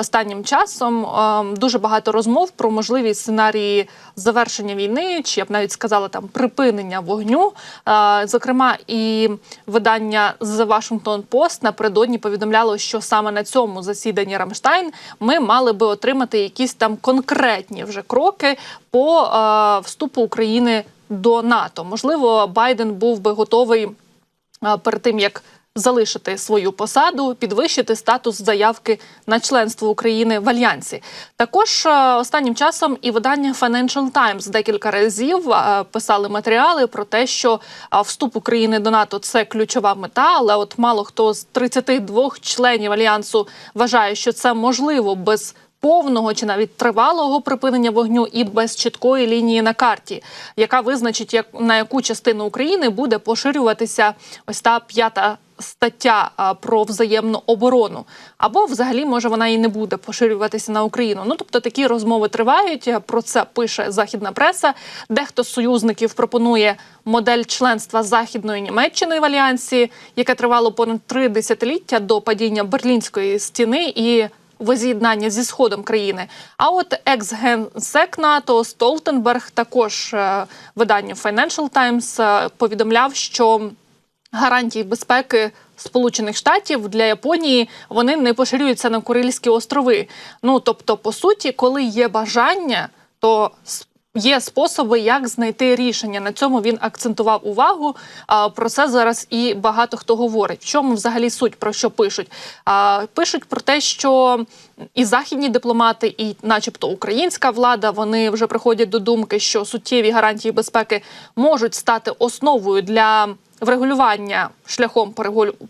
останнім часом е, дуже багато розмов про можливість сценарії завершення війни, чи я б навіть сказала там припинення вогню. Е, Зокрема, і видання The Washington Post напередодні повідомляло, що саме на цьому засіданні Рамштайн ми мали би отримати якісь там конкретні вже кроки по е, вступу України до НАТО. Можливо, Байден був би готовий е, перед тим як залишити свою посаду, підвищити статус заявки на членство України в альянсі. Також е, останнім часом і видання Financial Times декілька разів е, писали матеріали про те, що е, вступ України до НАТО це ключова мета, але от мало хто з 32 членів альянсу вважає, що це можливо без повного чи навіть тривалого припинення вогню і без чіткої лінії на карті, яка визначить, як на яку частину України буде поширюватися ось та п'ята стаття про взаємну оборону, або взагалі може вона і не буде поширюватися на Україну. Ну тобто такі розмови тривають. Про це пише західна преса. Дехто з союзників пропонує модель членства західної Німеччини в альянсі, яке тривало понад три десятиліття до падіння берлінської стіни і воз'єднання зі сходом країни. А от екс-генсек НАТО Столтенберг також е, виданню Financial Times е, повідомляв, що гарантії безпеки Сполучених Штатів для Японії вони не поширюються на Курильські острови. Ну тобто, по суті, коли є бажання, то Є способи, як знайти рішення. На цьому він акцентував увагу. Про це зараз і багато хто говорить. В чому взагалі суть про що пишуть? Пишуть про те, що і західні дипломати, і, начебто, українська влада, вони вже приходять до думки, що суттєві гарантії безпеки можуть стати основою для врегулювання шляхом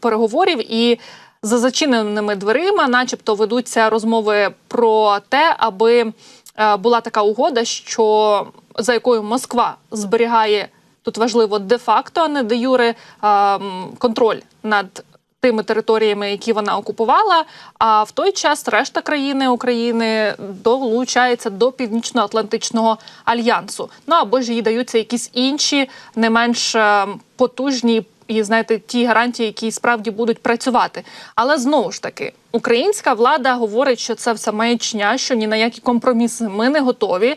переговорів і. За зачиненими дверима, начебто, ведуться розмови про те, аби е, була така угода, що за якою Москва зберігає тут важливо де-факто, а не де юре контроль над тими територіями, які вона окупувала. А в той час решта країни України долучається до Північно-Атлантичного альянсу. Ну або ж їй даються якісь інші не менш е, потужні. І знаєте, ті гарантії, які справді будуть працювати. Але знову ж таки, українська влада говорить, що це все маячня, що ні на які компроміси ми не готові.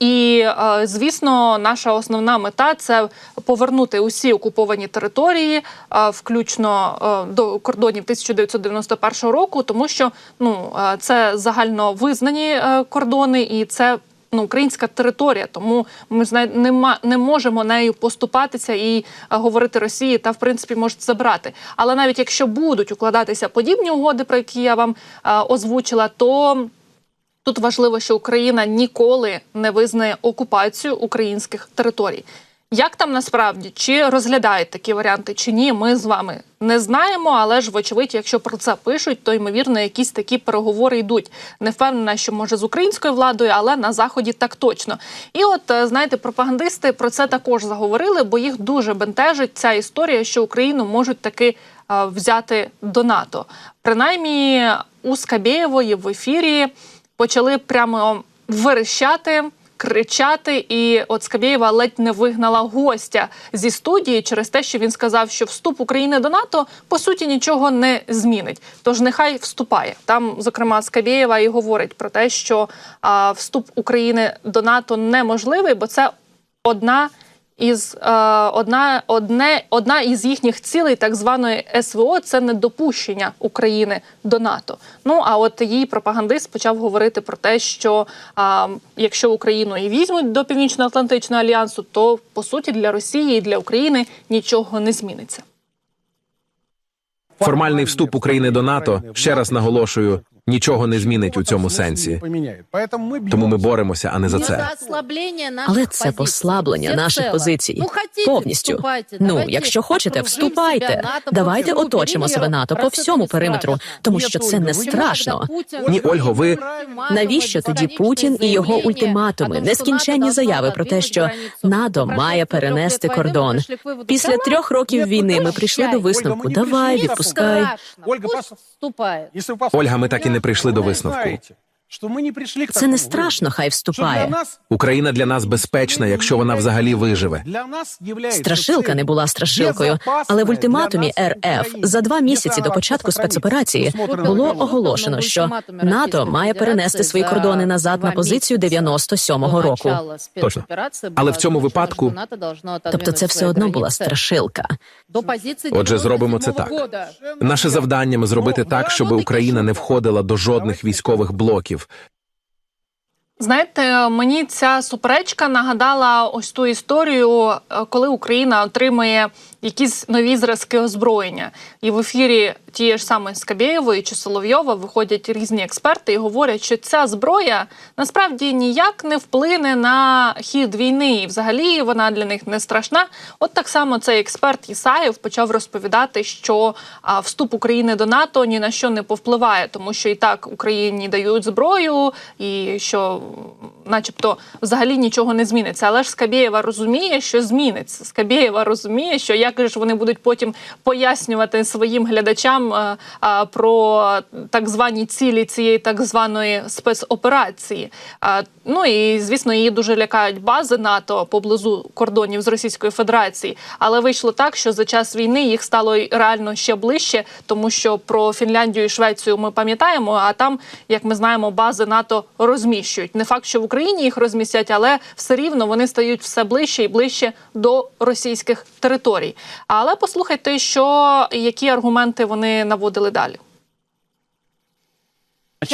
І е, звісно, наша основна мета це повернути усі окуповані території, е, включно е, до кордонів 1991 року, тому що ну це загально визнані кордони, і це ну, українська територія, тому ми ж нема не, можемо нею поступатися і е, говорити Росії та в принципі можуть забрати. Але навіть якщо будуть укладатися подібні угоди, про які я вам е, озвучила, то Тут важливо, що Україна ніколи не визнає окупацію українських територій. Як там насправді чи розглядають такі варіанти, чи ні, ми з вами не знаємо. Але ж, вочевидь, якщо про це пишуть, то ймовірно якісь такі переговори йдуть. Не впевнена, що може з українською владою, але на заході так точно. І от е, знаєте, пропагандисти про це також заговорили, бо їх дуже бентежить ця історія, що Україну можуть таки е, взяти до НАТО. Принаймні у Скабєєвої в ефірі почали прямо верещати. Кричати, і от Скабєєва ледь не вигнала гостя зі студії через те, що він сказав, що вступ України до НАТО по суті нічого не змінить. Тож нехай вступає. Там, зокрема, Скабєєва і говорить про те, що а, вступ України до НАТО неможливий, бо це одна із е, одна, одне, одна із їхніх цілей, так званої СВО, це недопущення України до НАТО. Ну а от її пропагандист почав говорити про те, що а, якщо Україну і візьмуть до Північно-Атлантичного альянсу, то по суті для Росії і для України нічого не зміниться. Формальний вступ України до НАТО, ще раз наголошую, нічого не змінить у цьому сенсі. Тому ми боремося, а не за це. Але це послаблення наших позицій повністю. Ну, якщо хочете, вступайте. Давайте оточимо себе НАТО по всьому периметру, тому що це не страшно. Ні, Ольго, ви Навіщо тоді Путін і його ультиматуми, нескінченні заяви про те, що НАТО має перенести кордон? Після трьох років війни ми прийшли до висновку. Давай, відпускай. Ольга, ми так і не прийшли до висновку. Це не страшно, хай вступає. Україна для нас безпечна, якщо вона взагалі виживе. Страшилка не була страшилкою, але в ультиматумі РФ за два місяці до початку спецоперації було оголошено, що НАТО має перенести свої кордони назад на позицію 97-го року. Точно. Але в цьому випадку- Тобто, це все одно була страшилка. Отже, зробимо це так. Наше завдання зробити так, щоб Україна не входила до жодних військових блоків. Знаєте, мені ця суперечка нагадала ось ту історію, е, коли Україна отримує якісь нові зразки озброєння, і в ефірі тієї ж самої Скабєєвої чи Соловйова виходять різні експерти і говорять, що ця зброя насправді ніяк не вплине на хід війни, і взагалі вона для них не страшна. От так само цей експерт Ісаєв почав розповідати, що вступ України до НАТО ні на що не повпливає, тому що і так Україні дають зброю, і що, начебто, взагалі нічого не зміниться. Але ж Скабєєва розуміє, що зміниться. Скабєєва розуміє, що як же вони будуть потім пояснювати своїм глядачам е, а, про так звані цілі цієї так званої спецоперації. А, ну і звісно, її дуже лякають бази НАТО поблизу кордонів з Російської Федерації. Але вийшло так, що за час війни їх стало реально ще ближче, тому що про Фінляндію і Швецію ми пам'ятаємо. А там, як ми знаємо, бази НАТО розміщують. Не факт, що в Україні їх розмістять, але все рівно вони стають все ближче і ближче до російських територій. Але послухайте, що які аргументи вони наводили далі.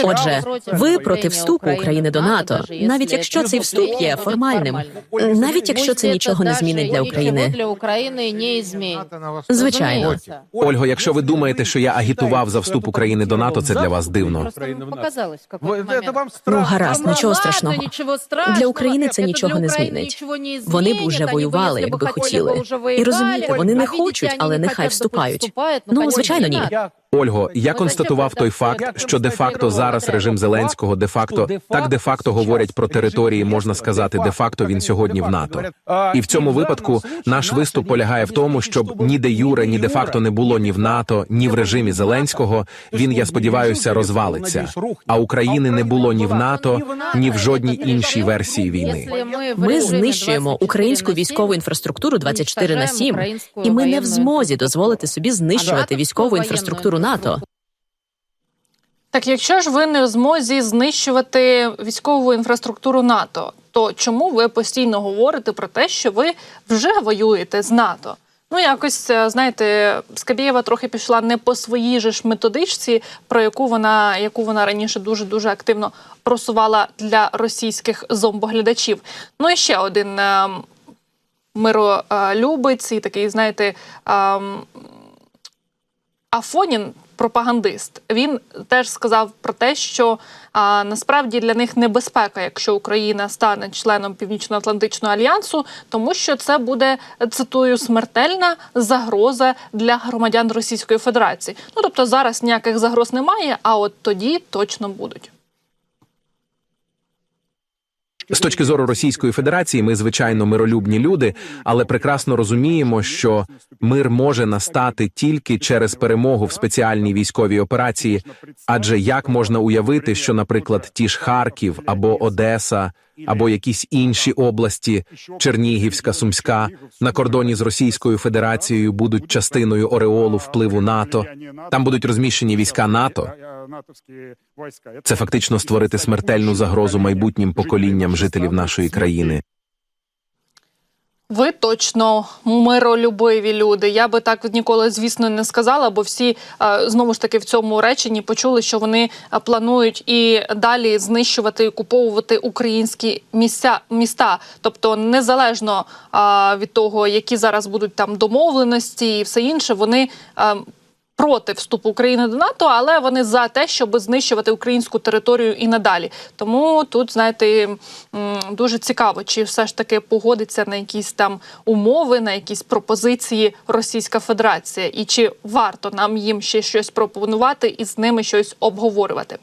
Отже, ви проти вступу України до НАТО, навіть якщо цей вступ є формальним, навіть якщо це нічого не змінить для України. для України не змінить. Звичайно. Ольго, якщо ви думаєте, що я агітував за вступ України до НАТО, це для вас дивно. Момент. Ну, гаразд, нічого страшного. Для України це нічого не змінить. Вони б уже воювали, якби хотіли. І розумієте, вони не хочуть, але нехай вступають. вступають. Ну, звичайно, ні. Ольго, я констатував той факт, що де-факто зараз режим Зеленського де-факто так де-факто говорять про території, можна сказати, де-факто він сьогодні в НАТО. І в цьому випадку наш виступ полягає в тому, щоб ні де юре, ні де-факто не було ні в НАТО, ні в режимі Зеленського. Він, я сподіваюся, розвалиться. А України не було ні в НАТО, ні в жодній іншій версії війни. Ми знищуємо українську військову інфраструктуру 24 на 7, і ми не в змозі дозволити собі знищувати військову інфраструктуру НАТО. Так, якщо ж ви не в змозі знищувати військову інфраструктуру НАТО, то чому ви постійно говорите про те, що ви вже воюєте з НАТО? Ну, якось е, знаєте, Скабєєва трохи пішла не по своїй же ж методичці, про яку вона яку вона раніше дуже дуже активно просувала для російських зомбоглядачів. Ну і ще один е, миролюбець і такий, знаєте, ем, Афонін, пропагандист, він теж сказав про те, що а, насправді для них небезпека, якщо Україна стане членом Північно-Атлантичного альянсу, тому що це буде цитую смертельна загроза для громадян Російської Федерації. Ну тобто зараз ніяких загроз немає, а от тоді точно будуть. З точки зору Російської Федерації, ми звичайно миролюбні люди, але прекрасно розуміємо, що мир може настати тільки через перемогу в спеціальній військовій операції. Адже як можна уявити, що, наприклад, ті ж Харків або Одеса, або якісь інші області, Чернігівська, Сумська, на кордоні з Російською Федерацією будуть частиною ореолу впливу НАТО. Там будуть розміщені війська НАТО. Це фактично створити смертельну загрозу майбутнім поколінням жителів нашої країни. Ви точно миролюбиві люди. Я би так ніколи, звісно, не сказала, бо всі е, знову ж таки в цьому реченні почули, що вони е, планують і далі знищувати і окуповувати українські місця міста. Тобто, незалежно е, від того, які зараз будуть там домовленості і все інше, вони. Проти вступу України до НАТО, але вони за те, щоб знищувати українську територію і надалі. Тому тут, знаєте, дуже цікаво, чи все ж таки погодиться на якісь там умови, на якісь пропозиції Російська Федерація, і чи варто нам їм ще щось пропонувати і з ними щось обговорювати.